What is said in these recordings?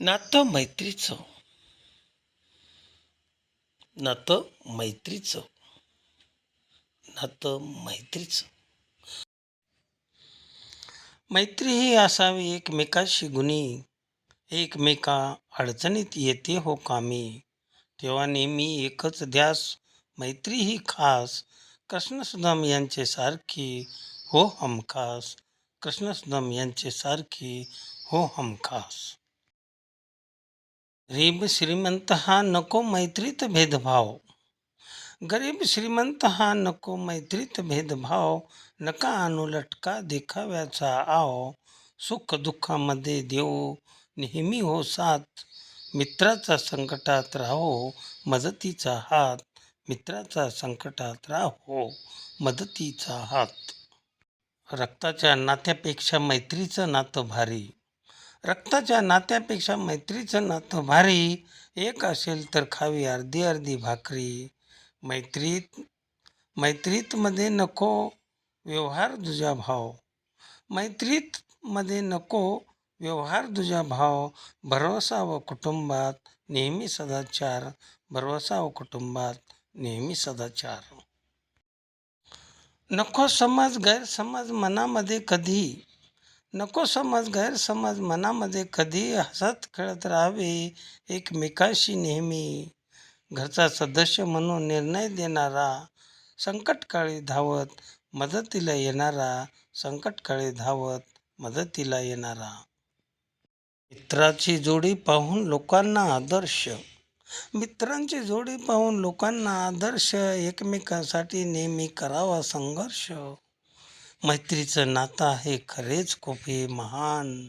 नातं मैत्रीचं. नातं मैत्रीचं. नातं मैत्रीचं. मैत्री ही असावी एकमेकाशी गुणी. एकमेका अडचणीत येते हो कामी. तेव्हा नेहमी एकच ध्यास. मैत्री ही खास. कृष्णसुदाम यांचे सारखी हो हमखास. कृष्णसुदाम यांचे सारखी हो हमखास. गरीब श्रीमंत हा नको मैत्रीत भेदभाव. गरीब श्रीमंत हा नको मैत्रीत भेदभाव. नका आणू लटका देखाव्याचा आव. सुख दुःखामध्ये देऊ. नेहमी हो साथ. मित्राचा संकटात राहो. मदतीचा हात. मित्राचा संकटात राहो. मदतीचा हात. रक्ताच्या नात्यापेक्षा मैत्रीचं नातं भारी. रक्ताच्या नात्यापेक्षा मैत्रीचं नातं भारी. एक असेल तर खावी अर्धी अर्धी भाकरी. मैत्रीत मैत्रीतमध्ये नको व्यवहार दुजा भाव. मैत्रीतमध्ये नको व्यवहार दुजा भाव. भरवसा व कुटुंबात नेहमी सदाचार. भरवसा व कुटुंबात नेहमी सदाचार. नको समज गैरसमज मनामध्ये कधी नको समज गैरसमज मनामध्ये कधी हसत खेळत राहावे एकमेकाशी नेहमी. घरचा सदस्य म्हणून निर्णय देणारा संकटकाळी धावत मदतीला येणारा संकटकाळी धावत मदतीला येणारा. मित्राची जोडी पाहून लोकांना आदर्श. मित्रांची जोडी पाहून लोकांना आदर्श. एकमेकांसाठी नेहमी करावा संघर्ष. मैत्रीचं नातं आहे खरेच खूप महान.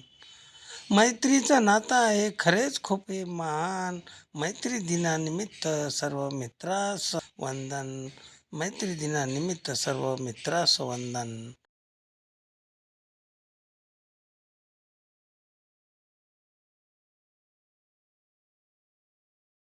मैत्रीचं नातं आहे खरेच खूप महान. मैत्री दिनानिमित्त सर्व मित्रास वंदन. मैत्री दिनानिमित्त सर्व मित्रास वंदन.